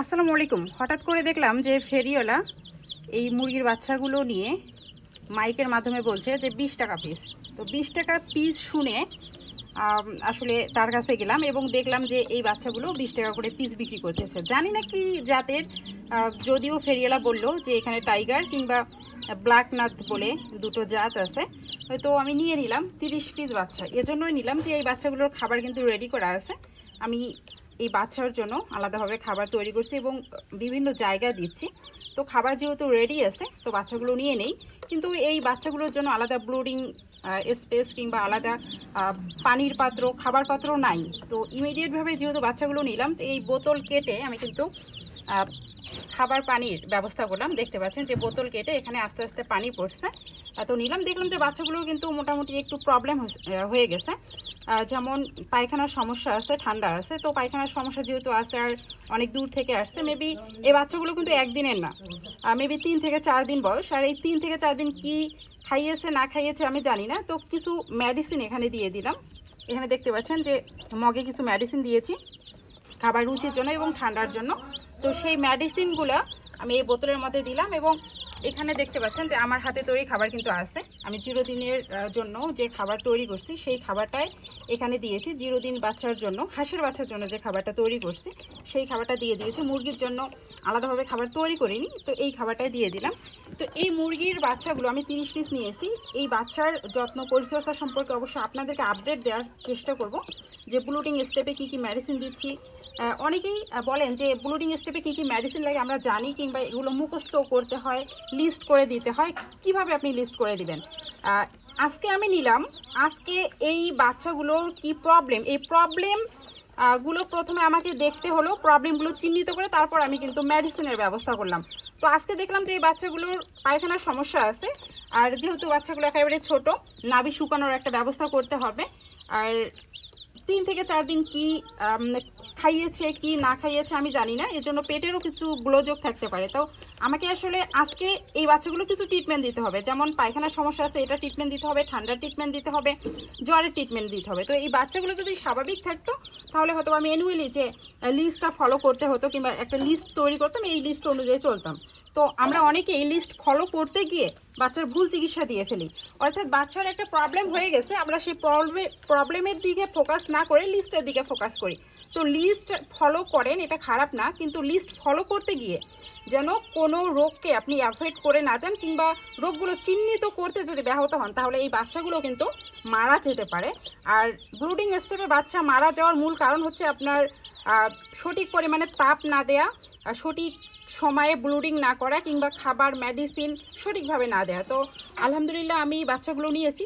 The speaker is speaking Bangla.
আসসালামু আলাইকুম। হঠাৎ করে দেখলাম যে ফেরিওয়ালা এই মুরগির বাচ্চাগুলো নিয়ে মাইকের মাধ্যমে বলছে যে বিশ টাকা পিস তো বিশ টাকা পিস শুনে আসলে তার কাছে গেলাম এবং দেখলাম যে এই বাচ্চাগুলো বিশ টাকা করে পিস বিক্রি করতেছে। জানি না কি জাতের যদিও ফেরিওয়ালা বলল যে এখানে টাইগার কিংবা ব্ল্যাক নাথ বলে দুটো জাত আছে। তো আমি নিয়ে নিলাম, তিরিশ পিস বাচ্চা। এজন্যই নিলাম যে এই বাচ্চাগুলোর খাবার কিন্তু রেডি করা আছে। আমি এই বাচ্চার জন্য আলাদাভাবে খাবার তৈরি করছি এবং বিভিন্ন জায়গা দিচ্ছি। তো খাবার যেহেতু রেডি আছে, তো বাচ্চাগুলো নিয়ে নেই। কিন্তু এই বাচ্চাগুলোর জন্য আলাদা ব্লুডিং স্পেস কিংবা আলাদা পানির পাত্র, খাবার পাত্র নাই। তো ইমিডিয়েটভাবে যেহেতু বাচ্চাগুলো নিলাম, তো এই বোতল কেটে আমি কিন্তু খাবার পানির ব্যবস্থা করলাম। দেখতে পাচ্ছেন যে বোতল কেটে এখানে আস্তে আস্তে পানি পড়ছে। তো নিলাম, দেখলাম যে বাচ্চাগুলোর কিন্তু মোটামুটি একটু প্রবলেম হয়ে গেছে। যেমন পায়খানার সমস্যা আছে, ঠান্ডা আছে, তো পায়খানার সমস্যা যেহেতু আছে আর অনেক দূর থেকে আসছে মেবি এই বাচ্চাগুলো কিন্তু একদিনের না। মেবি তিন থেকে চার দিন বয়স। আর এই তিন থেকে চার দিন কি খাইয়েছে, না খাইয়েছে আমি জানি না। তো কিছু মেডিসিন এখানে দিয়ে দিলাম। এখানে দেখতে পাচ্ছেন যে মগে কিছু মেডিসিন দিয়েছি। খাবার রুচির জন্য এবং ঠান্ডার জন্য। তো সেই মেডিসিনগুলো আমি এই বোতলের মধ্যে দিলাম এবং এখানে দেখতে পাচ্ছেন যে আমার হাতে তৈরি খাবার কিন্তু আছে। আমি চিরদিনের জন্য যে খাবার তৈরি করছি, সেই খাবারটাই এখানে দিয়েছি। চিরদিন বাচ্চার জন্য, হাঁসের বাচ্চার জন্য যে খাবারটা তৈরি করছি, সেই খাবারটা দিয়ে দিয়েছি। মুরগির জন্য আলাদাভাবে খাবার তৈরি করিনি, তো এই খাবারটাই দিয়ে দিলাম। তো এই মুরগির বাচ্চাগুলো আমি তিরিশ পিস নিয়েছি এই বাচ্চার যত্ন পরিচর্যা সম্পর্কে অবশ্যই আপনাদেরকে আপডেট দেওয়ার চেষ্টা করব যে ব্লুটিং স্টেপে কী কী মেডিসিন দিচ্ছি। অনেকেই বলেন যে ব্লুটিং স্টেপে কী কী মেডিসিন লাগে, আমরা জানি কিংবা এগুলো মুখস্থ করতে হয়। লিস্ট করে দিতে হয়। কীভাবে আপনি লিস্ট করে দিবেন? আজকে আমি নিলাম, আজকে এই বাচ্চাগুলোর কি প্রবলেম এই প্রবলেম গুলো প্রথমে আমাকে দেখতে হলো প্রবলেমগুলো চিহ্নিত করে তারপর আমি কিন্তু মেডিসিনের ব্যবস্থা করলাম। তো আজকে দেখলাম যে এই বাচ্চাগুলোর পায়খানার সমস্যা আছে, আর যেহেতু বাচ্চাগুলো একেবারে ছোট, নাভি শুকানোর একটা ব্যবস্থা করতে হবে। আর তিন থেকে চার দিন কি খাইয়েছে, কি না খাইয়েছে আমি জানি না, এর জন্য পেটেরও কিছু গ্লোযোগ থাকতে পারে। তো আমাকে আসলে আজকে এই বাচ্চাগুলো কিছু ট্রিটমেন্ট দিতে হবে, যেমন পায়খানার সমস্যা আছে, এটা ট্রিটমেন্ট দিতে হবে, ঠান্ডার ট্রিটমেন্ট দিতে হবে, জ্বরের ট্রিটমেন্ট দিতে হবে। তো এই বাচ্চাগুলো যদি স্বাভাবিক থাকতো তাহলে হয়তো আমি অ্যানুয়ালি যে লিস্টটা ফলো করতে হতো কিংবা একটা লিস্ট তৈরি করতাম, এই লিস্ট অনুযায়ী চলতাম। তো আমরা অনেকে এই লিস্ট ফলো করতে গিয়ে বাচ্চার ভুল চিকিৎসা দিয়ে ফেলি। অর্থাৎ বাচ্চার একটা প্রবলেম হয়ে গেছে, আমরা সেই প্রবলেম প্রবলেমের দিকে ফোকাস না করে লিস্টের দিকে ফোকাস করি। তো লিস্ট ফলো করেন, এটা খারাপ না, কিন্তু লিস্ট ফলো করতে গিয়ে যেন কোনো রোগকে আপনি অ্যাভয়েড করে না যান, কিংবা রোগগুলো চিহ্নিত করতে যদি ব্যাহত হন, তাহলে এই বাচ্চাগুলো কিন্তু মারা যেতে পারে। আর ব্লুডিং স্টেপে বাচ্চা মারা যাওয়ার মূল কারণ হচ্ছে আপনার সঠিক পরিমাণে তাপ না দেয়া সঠিক সময়ে ব্লুডিং না করা, কিংবা খাবার মেডিসিন সঠিকভাবে না দেওয়া তো আলহামদুলিল্লাহ আমি বাচ্চাগুলো নিয়েছি।